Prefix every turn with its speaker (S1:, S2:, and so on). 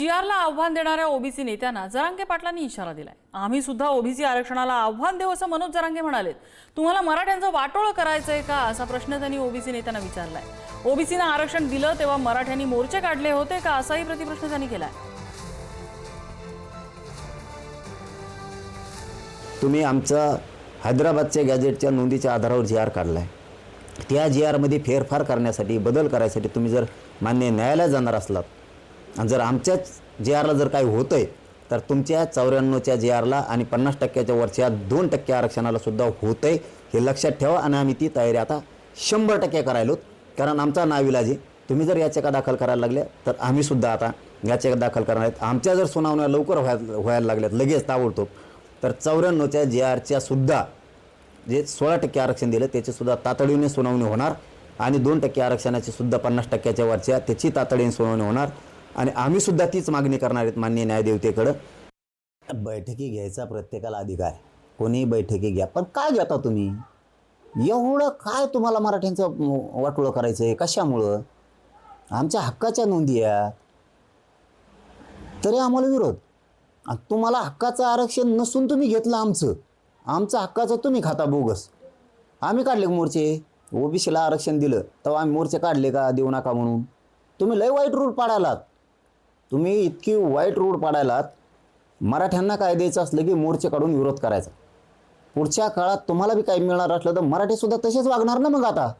S1: जी आरला आव्हान देणाऱ्या ओबीसी नेत्यांना जरांगे पाटलांनी इशारा दिलाय. आम्ही सुद्धा ओबीसी आरक्षणाला आव्हान देऊ असं मनोज जरांगे म्हणाले तुम्हाला मराठ्यांचं वाटोळं करायचंय का? असा प्रश्न त्यांनी ओबीसी नेत्यांना विचारलाय. ओबीसीनं आरक्षण दिलं तेव्हा मराठ्यांनी मोर्चे काढले होते का? असाही प्रतिप्रश्न त्यांनी केलाय.
S2: तुम्ही आमचं हैदराबादच्या गॅजेटच्या नोंदीच्या आधारावर जी आर काढला आहे त्या जी आरमध्ये फेरफार करण्यासाठी बदल करायसाठी तुम्ही जर मान्य न्यायालयात जाणार असलात आणि जर आमच्याच जे आरला जर काही होतं आहे तर तुमच्या चौऱ्याण्णवच्या जे आरला आणि पन्नास टक्क्याच्या वरच्या दोन टक्के आरक्षणाला सुद्धा होतं आहे हे लक्षात ठेवा आणि आम्ही ती तयारी आता शंभर टक्के करायलोत कारण आमचा नाविलाजी तुम्ही जर याचिका दाखल करायला लागल्या तर आम्ही सुद्धा आता याचिका दाखल करणार आहेत. आमच्या जर सुनावण्या लवकर व्हायला व्हायला लागल्यात लगेच ताबडतोब तर चौऱ्याण्णवच्या जे आरच्या सुद्धा जे सोळा टक्के आरक्षण दिलं त्याचीसुद्धा तातडीने सुनावणी होणार. आणि दोन टक्के आरक्षणाची सुद्धा पन्नास टक्क्याच्या वरच्या त्याची तातडीने सुनावणी होणार. आणि आम्ही सुद्धा तीच मागणी करणार आहेत मान्य न्यायदेवतेकडं. बैठकी घ्यायचा प्रत्येकाला अधिकार. आहे. कोणीही बैठकी घ्या. पण काय घेता तुम्ही? एवढं काय तुम्हाला मराठ्यांचं वाटोळं करायचं आहे? कशामुळं? आमच्या हक्काच्या नोंदी आहेत. तरी आम्हाला विरोध. आणि तुम्हाला हक्काचं आरक्षण नसून तुम्ही घेतलं आमचं. आमचं हक्काचं तुम्ही खाता बोगस. आम्ही काढले मोर्चे? ओबीसीला आरक्षण दिलं. तेव्हा आम्ही मोर्चे काढले का? देऊ नका म्हणून. तुम्ही लय वाईट रूल पाडायलात तुम्ही इतकी वाईट रूल पाडायलात मराठ्यांना काय द्यायचं असलं की मोर्चे काढून विरोध करायचा. पुढच्या काळात तुम्हाला बी काही मिळणार असलं तर मराठीसुद्धा तसेच वागणार ना मग आता.